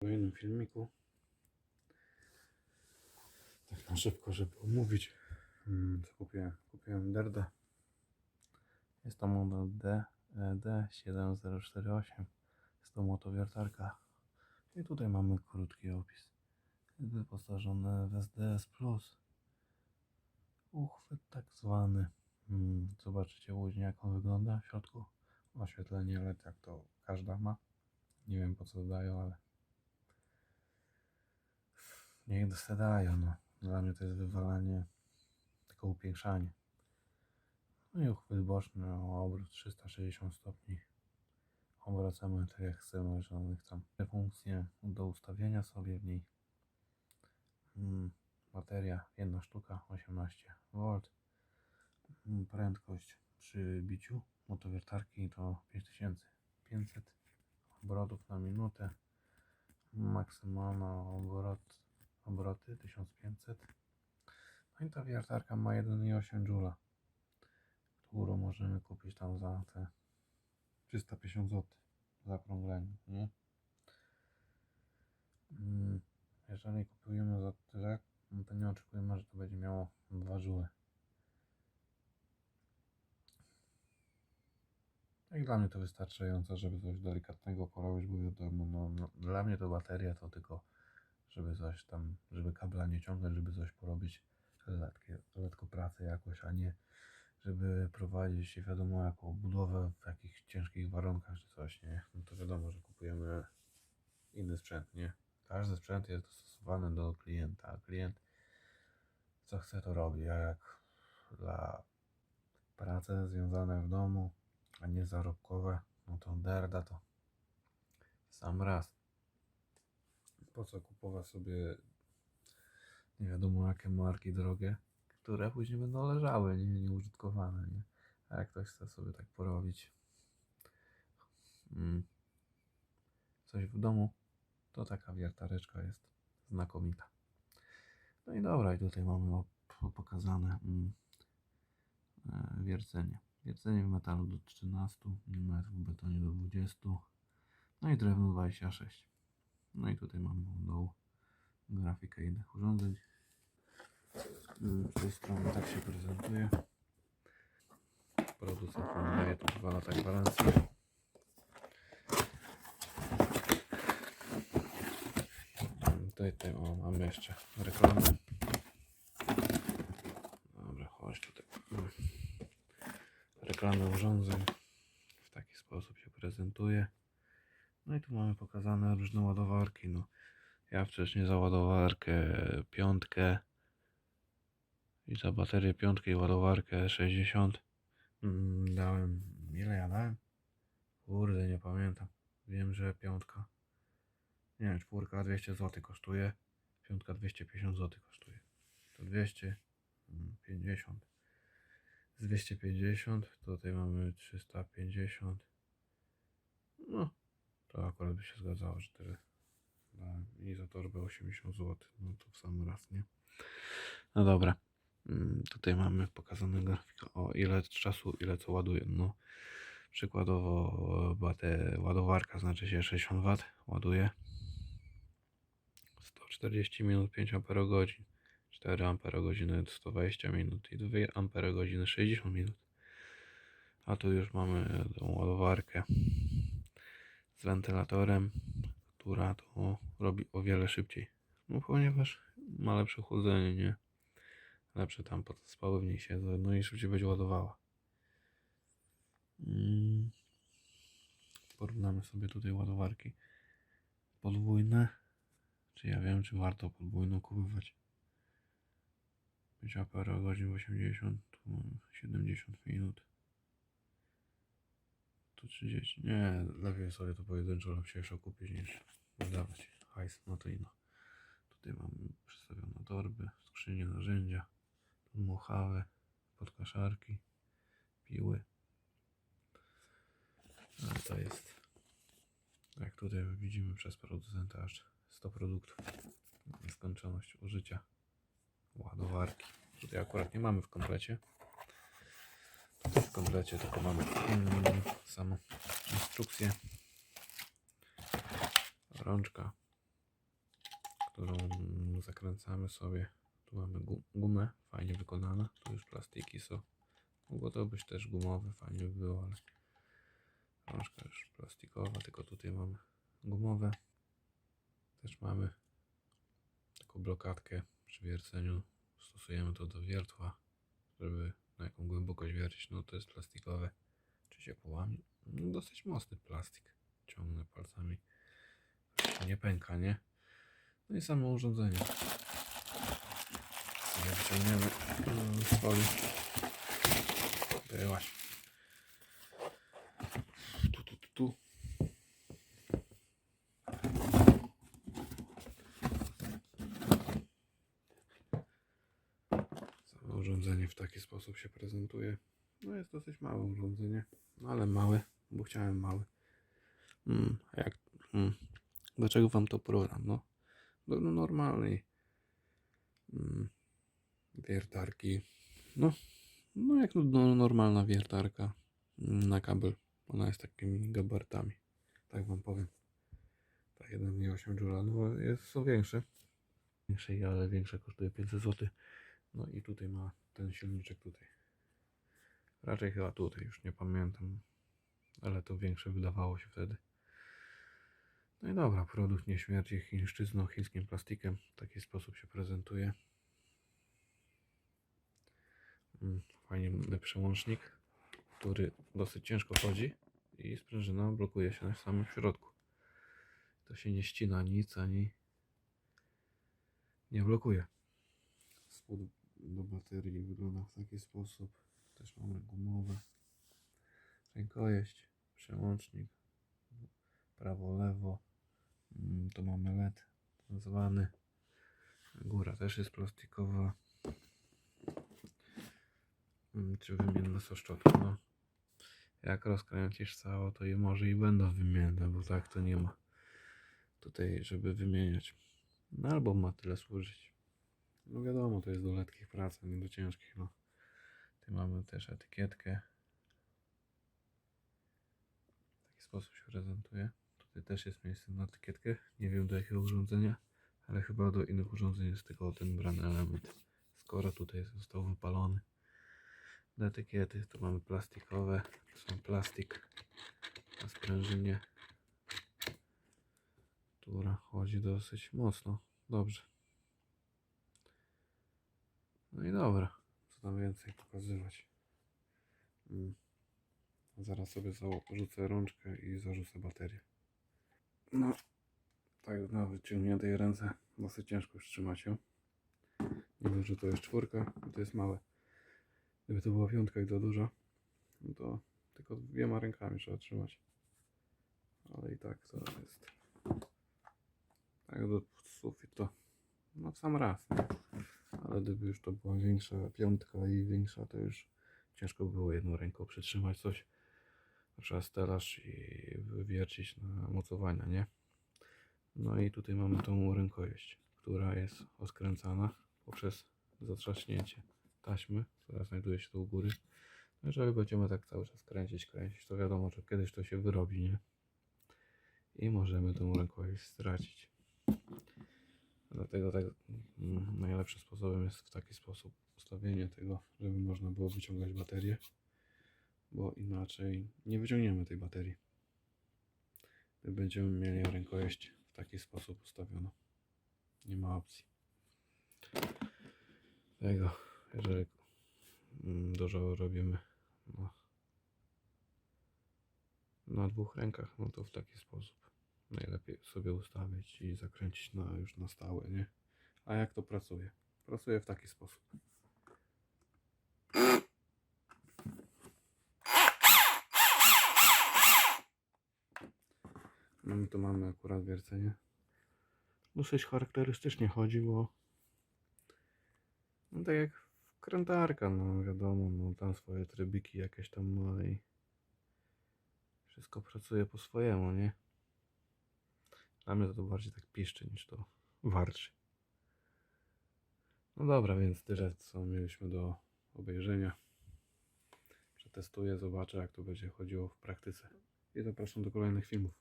kolejnym filmiku. Tak na szybko, żeby omówić mm, co kupiłem. Kupiłem Derdę. Jest to model D, e, D7048. Jest to motowiertarka. I tutaj mamy krótki opis. Jest w SDS Plus. Uchwyt tak zwany. Mm, Zobaczycie później jak on wygląda w środku. Oświetlenie LED jak to każda ma. Nie wiem po co dają, ale niech se dają. No. Dla mnie to jest wywalanie, tylko upiększanie. No i uchwyt boczny o obrót 360 stopni. Obracamy tak jak chcemy, żadnych tam funkcje do ustawienia sobie w niej. Mm, bateria jedna sztuka 18 V. Mm, Prędkość przy biciu motowiertarki to 5500 obrotów na minutę. Maksymalna obrot, obroty 1500. No i ta wiertarka ma 1,8 Joule, którą możemy kupić tam za te 350 zł w zaokrągleniu, nie? Mm, Jeżeli kupujemy za tyle, no to nie oczekujemy, że to będzie miało 2 Joule. No i dla mnie to wystarczająco, żeby coś delikatnego porobić, bo wiadomo, no, no, dla mnie to bateria to tylko, żeby coś tam, żeby kabla nie ciągnąć, żeby coś porobić, letkie, letko pracę jakoś, a nie żeby prowadzić wiadomo jaką budowę w jakichś ciężkich warunkach czy coś, nie? No to wiadomo, że kupujemy inny sprzęt, nie? Każdy sprzęt jest dostosowany do klienta, a klient co chce to robi, a jak dla prace związane w domu, a nie zarobkowe, no to derda to sam raz. Po co kupować sobie nie wiadomo jakie marki drogie, które później będą leżały, nie, nieużytkowane, nie? A jak ktoś chce sobie tak porobić mm, coś w domu, to taka wiertareczka jest znakomita. No i dobra, i tutaj mamy pokazane mm, e, wiercenie. Wiercenie w metalu do 13 mm, w betonie do 20 no i drewno 26. No i tutaj mamy dołu grafikę innych urządzeń. Z tej strony tak się prezentuje. Producent nam daje tu 2 lata gwarancji. Tutaj, tutaj o, mamy jeszcze reklamę. Dobra, chodź tutaj. Reklamy urządzeń. W taki sposób się prezentuje. No i tu mamy pokazane różne ładowarki. No, ja wcześniej za ładowarkę piątkę i za baterię piątkę i ładowarkę 60 mm, dałem. Ile ja dałem? Kurde, nie pamiętam. Wiem, że piątka. Nie wiem, czwórka 200 zł kosztuje. Piątka 250 zł kosztuje. To 250. Z 250 tutaj mamy 350. No, to akurat by się zgadzało, że tyle. I za torbę 80 zł. No to w sam raz, nie? No dobra. Mm, Tutaj mamy pokazane grafika o ile czasu, ile co ładuje. No, przykładowo ładowarka znaczy się 60 W ładuje. 140 minut 5 Ah 4 Ah 120 minut i 2 Ah 60 minut. A tu już mamy tą ładowarkę z wentylatorem która to robi o wiele szybciej. No ponieważ ma lepsze chłodzenie nie lepsze tam podspały w niej siedzą, no i szybciej będzie ładowała. Mm. Porównamy sobie tutaj ładowarki podwójne. Czy ja wiem, czy warto podwójną kupować? 5 apara godzin 80, tu mamy 70 minut. Tu 30. Nie, lepiej sobie to pojedynczo lepsze kupić niż wydawać hajs na to ino. Tutaj mamy przedstawione torby, skrzynie, narzędzia muchawe, podkaszarki, piły. No to jest, jak tutaj widzimy przez producenta, aż 100 produktów. Nieskończoność użycia ładowarki. Tutaj akurat nie mamy w komplecie. Tutaj w komplecie tylko mamy mm, samą instrukcję. Rączka którą zakręcamy sobie. Mamy gu- gumę, fajnie wykonana. Tu już plastiki są. Mogło to być też gumowe, fajnie by było, ale troszkę już plastikowa, tylko tutaj mamy gumowe. Też mamy taką blokadkę przy wierceniu. Stosujemy to do wiertła, żeby na jaką głębokość wiercić. No to jest plastikowe. Czy się połamie? No, dosyć mocny plastik. Ciągnę palcami. Nie pęka, nie? No i samo urządzenie. Wyciągniemy mm, z folii. Byłaś. Tu, tu, tu, tu. Samo urządzenie w taki sposób się prezentuje. No jest dosyć małe urządzenie, no ale małe, bo chciałem mały. Mm, jak, mm, dlaczego wam to program? No, do no, normalnej mm, wiertarki. No, no jak no, no, normalna wiertarka mm, na kabel. Ona jest takimi gabartami. Tak wam powiem. Ta 1,8 Joule, no jest, są większe. Większe, ale większe kosztuje 500 zł. No i tutaj ma ten silniczek tutaj. Raczej chyba tutaj, już nie pamiętam. Ale to większe wydawało się wtedy. No i dobra, produkt nie śmierci chińszczyzną, chińskim plastikiem. W taki sposób się prezentuje. Mm, Fajny przełącznik, który dosyć ciężko chodzi i sprężyna blokuje się na samym środku. To się nie ścina nic ani nie blokuje. Spód do baterii wygląda w taki sposób. Też mamy gumowe. Rękojeść, przełącznik, prawo, lewo. Mm, Tu mamy LED zwany. Góra też jest plastikowa. Mm, Czy wymienne są szczotki? No. Jak rozkręcisz cało, to je może i będą wymienne, bo tak to nie ma tutaj, żeby wymieniać. No albo ma tyle służyć. No wiadomo, to jest do lekkich prac, nie do ciężkich. No. Tu mamy też etykietkę. W taki sposób się prezentuje. Tutaj też jest miejsce na etykietkę. Nie wiem do jakiego urządzenia, ale chyba do innych urządzeń jest tylko ten brany element. Skoro tutaj został wypalony. Do etykiety to mamy plastikowe. To są plastik na sprężynie, która chodzi dosyć mocno. Dobrze. No i dobra. Co tam więcej pokazywać? Mm. Zaraz sobie zarzucę rączkę i zarzucę baterię. No, tak na wyciągniętej ręce dosyć ciężko już trzymać ją. Nie dość, że to jest czwórka, to jest małe. Gdyby to była piątka i to duża, no to tylko dwiema rękami trzeba trzymać. Ale i tak to jest. Tak do sufit to no w sam raz. Nie? Ale gdyby już to była większa piątka i większa, to już ciężko by było jedną ręką przytrzymać coś. Trzeba stelaż i wywiercić na mocowania, nie? No i tutaj mamy tą rękojeść, która jest oskręcana poprzez zatrzaśnięcie taśmy, która znajduje się tu u góry. No jeżeli będziemy tak cały czas kręcić, kręcić, to wiadomo, że kiedyś to się wyrobi, nie? I możemy tą rękojeść stracić. Dlatego tak mm, najlepszym sposobem jest w taki sposób ustawienie tego, żeby można było wyciągać baterię, bo inaczej nie wyciągniemy tej baterii. Będziemy mieli rękojeść w taki sposób ustawioną. Nie ma opcji. Tego, jeżeli dużo robimy na, na dwóch rękach, no to w taki sposób najlepiej sobie ustawić i zakręcić na, już na stałe, nie? A jak to pracuje? Pracuje w taki sposób. No my tu mamy akurat wiercenie. Dosyć charakterystycznie chodzi, bo no tak jak wkrętarka, no wiadomo, no tam swoje trybiki jakieś tam ma i wszystko pracuje po swojemu, nie? Dla mnie to bardziej tak piszczy niż to warczy. No dobra, więc tyle co mieliśmy do obejrzenia. Przetestuję, zobaczę jak to będzie chodziło w praktyce. I zapraszam do kolejnych filmów.